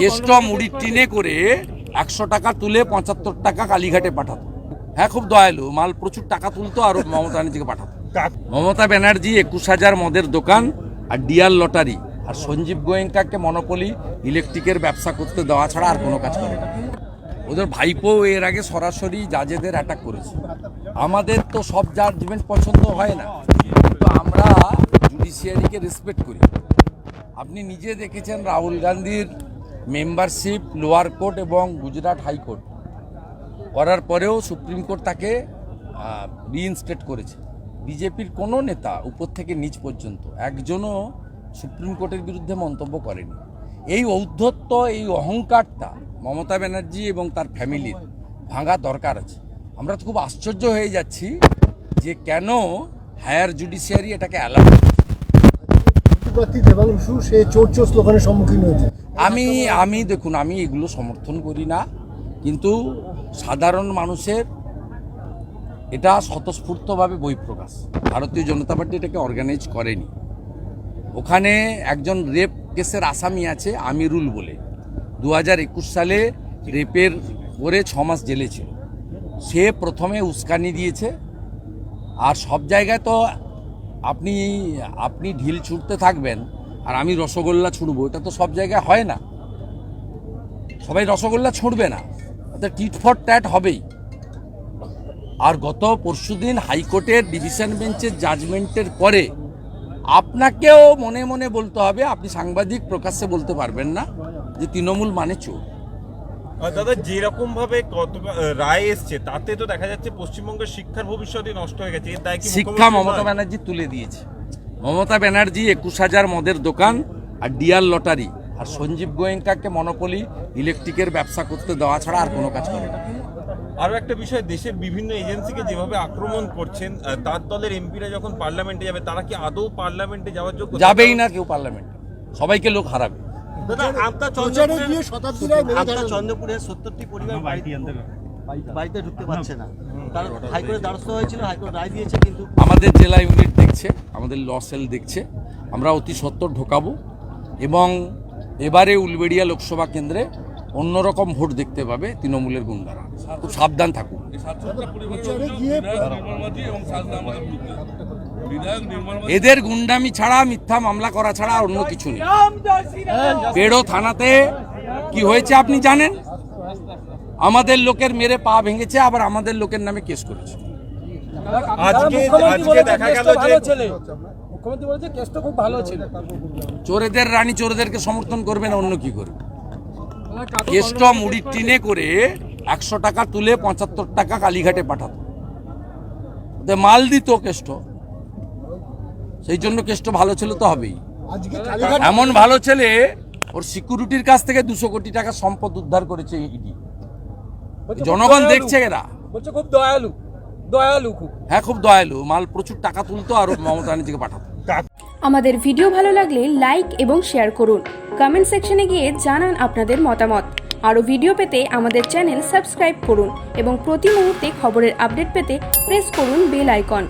কেষ্ট মুড়ির টিনে করে একশো টাকা তুলে পঁচাত্তর টাকা কালীঘাটে পাঠাতো। হ্যাঁ খুব দয়ালু, মাল প্রচুর টাকা তুলতো আর মমতা ব্যানার্জিকে পাঠাতো। মমতা ব্যানার্জি একুশ হাজার মদের দোকান আর ডিয়ার লটারি আর সঞ্জীব গোয়েঙ্কাকে মনোপলি ইলেকট্রিকের ব্যবসা করতে দেওয়া ছাড়া আর কোনো কাজ করে না। ওদের ভাইপো এর আগে সরাসরি জাজেদের অ্যাটাক করেছে। আমাদের তো সব জাজমেন্ট পছন্দ হয় না। কিন্তু আমরা জুডিশিয়ারিকে রেসপেক্ট করি। আপনি নিজে দেখেছেন রাহুল গান্ধীর মেম্বারশিপ, লোয়ার কোর্ট এবং গুজরাট হাইকোর্ট করার পরেও সুপ্রিম কোর্ট তাকে রিইনস্টেট করেছে। বিজেপির কোনো নেতা উপর থেকে নিচ পর্যন্ত একজনও সুপ্রিম কোর্টের বিরুদ্ধে মন্তব্য করেনি। এই ঔদ্ধত্য, এই অহংকারটা মমতা ব্যানার্জি এবং তার ফ্যামিলির ভাঙা দরকার আছে। আমরা তো খুব আশ্চর্য হয়ে যাচ্ছি যে কেন হায়ার জুডিশিয়ারি এটাকে অ্যালাউ প্রার্থী দেবাংশু সে চোর চোর স্লোগানের সম্মুখীন হয়েছে। আমি আমি দেখুন, আমি এগুলো সমর্থন করি না, কিন্তু সাধারণ মানুষের এটা স্বতঃস্ফূর্তভাবে বহিঃপ্রকাশ। ভারতীয় জনতা পার্টি এটাকে অর্গানাইজ করেনি। ওখানে একজন রেপ কেসের আসামি আছে, আমিরুল বলে। দু একুশ সালে রেপের করে ছ মাস জেলে ছিল। সে প্রথমে উস্কানি দিয়েছে, আর সব জায়গায় তো আপনি আপনি ঢিল ছুটতে থাকবেন আর আমি রসগোল্লা ছুড়বো, এটা তো সব জায়গায় হয় না। সবাই রসগোল্লা ছুঁড়বে না অর্থাৎ টিট ফর ট্যাট হবেই। আর গত পরশুদিন হাইকোর্টের ডিভিশন বেঞ্চের জাজমেন্টের পরে আপনাকেও মনে মনে বলতে হবে, আপনি সাংবাদিক প্রকাশ্যে বলতে পারবেন না যে তৃণমূল মানে চোর। দাদা যেরকম ভাবে কত রায় এসছে তাতে তো দেখা যাচ্ছে পশ্চিমবঙ্গের শিক্ষার ভবিষ্যৎই নষ্ট হয়ে গেছে। কি শিক্ষা মমতা ব্যানার্জি তুলে দিয়েছে। মমতা ব্যানার্জি একুশ হাজার মদের দোকান আর ডিয়ার লটারি। আর সঞ্জীব গোয়েঙ্কাকে মনোপলি ইলেকট্রিকের ব্যবসা করতে দেওয়া ছাড়া আর কোনো কাজ করে না। আরও একটা বিষয় দেশের বিভিন্ন এজেন্সিকে যেভাবে আক্রমণ করছেন তার দলের এমপিরা যখন পার্লামেন্টে যাবে তারা কি আদৌ পার্লামেন্টে যাওয়ার যোগ্য? যাবেই না কেউ পার্লামেন্টে। সবাইকে লোক হারাবে। দাদা আমতা প্রচারে গিয়ে শতাব্দী রায় মেরে চন্দ্রপুরের সত্তরটি পরিবার বাড়িতে বাড়িতে ঢুকতে পারছে না। কারণ হাইকোর্টের দ্বারস্থ হয়েছিল হাইকোর্ট রায় দিয়েছে কিন্তু আমাদের জেলা ইউনিট দেখছে আমাদের ল সেল দেখছে। আমরা অতি সত্তর ঢোকাবো এবং এবারে উলবেড়িয়া লোকসভা কেন্দ্রে অন্যরকম ভোট দেখতে পাবে তৃণমূলের গুন্ডারা। খুব সাবধান থাকুন। গিয়ে এদের গুন্ডামি ছাড়া মিথ্যা মামলা করা ছাড়া আর অন্য কিছু নেই। বেড়ো থানাতে কি হয়েছে আপনি জানেন? আমাদের লোকের মেরে পা ভেঙেছে আবার আমাদের লোকের নামে কেস করেছে। আজকে আজকে দেখা গেল যে মুখ্যমন্ত্রী বলেছে কেসটা খুব ভালো ছিল। চোরেদের রানী চোরেদেরকে সমর্থন করবে না অন্য কি করবে কেষ্ট মুড়ির টিনে করে একশো টাকা তুলে পঁচাত্তর টাকা কালীঘাটে পাঠাতো। মাল দিত কেষ্ট সেই জন্য কেষ্ট ভালো ছিল তো হবেই। আজকে এমন ভালো ছেলে ওর সিকিউরিটির কাছ থেকে দুশো কোটি টাকা সম্পদ উদ্ধার করেছে ইডি জনগণ দেখছে এরা। বলছে খুব দয়ালু। দয়ালু খুব। হ্যাঁ খুব দয়ালু। মাল প্রচুর টাকা তুলতো আর মমতা ব্যানার্জিকে পাঠাতো। আমাদের ভিডিও ভালো লাগলে লাইক এবং শেয়ার করুন। কমেন্ট সেকশনে গিয়ে জানান আপনাদের মতামত। আরও ভিডিও পেতে আমাদের চ্যানেল সাবস্ক্রাইব করুন এবং প্রতি মুহূর্তে খবরের আপডেট পেতে প্রেস করুন বেল আইকন।